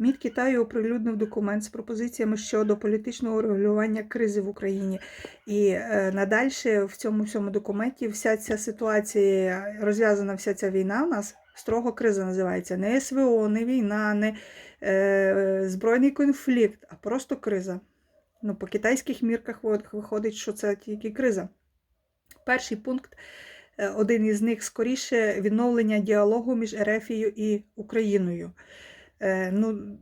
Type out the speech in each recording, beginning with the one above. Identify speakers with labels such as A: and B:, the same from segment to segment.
A: МІД Китаю оприлюднив документ з пропозиціями щодо політичного регулювання кризи в Україні. І е, надальше в цьому всьому документі вся ця ситуація, розв'язана вся ця війна у нас строго криза називається. Не СВО, не війна, не е, збройний конфлікт, а просто криза. Ну, по китайських мірках виходить, що це тільки криза. Перший пункт, е, один із них скоріше відновлення діалогу між Ерефією і Україною. Е, ну,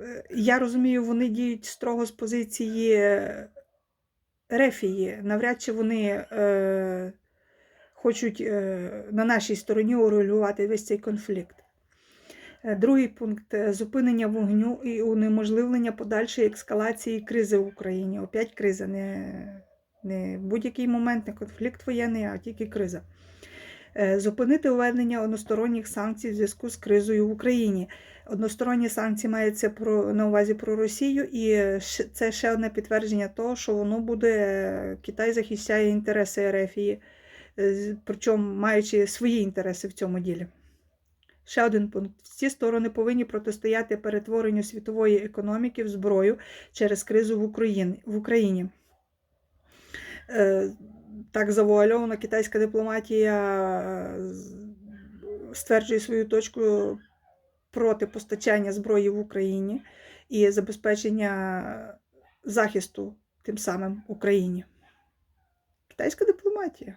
A: е, я розумію, вони діють строго з позиції е, Ерефії. Навряд чи вони е, хочуть е, на нашій стороні урегулювати весь цей конфлікт. Другий пункт зупинення вогню і унеможливлення подальшої ескалації кризи в Україні. Опять криза, не, не будь-який момент, не конфлікт воєнний, а тільки криза. Е, Зупинити введення односторонніх санкцій в зв'язку з кризою в Україні. Односторонні санкції мається про, на увазі про Росію, і це ще одне підтвердження того, що воно буде, е, Китай захищає інтереси Ерефії, е, причому маючи свої інтереси в цьому ділі. Ще один пункт. Всі сторони повинні протистояти перетворенню світової економіки в зброю через кризу в Україні. Так завуальована китайська дипломатія е, стверджує свою точку проти постачання зброї в Україні і забезпечення захисту тим самим Україні. Китайська дипломатія.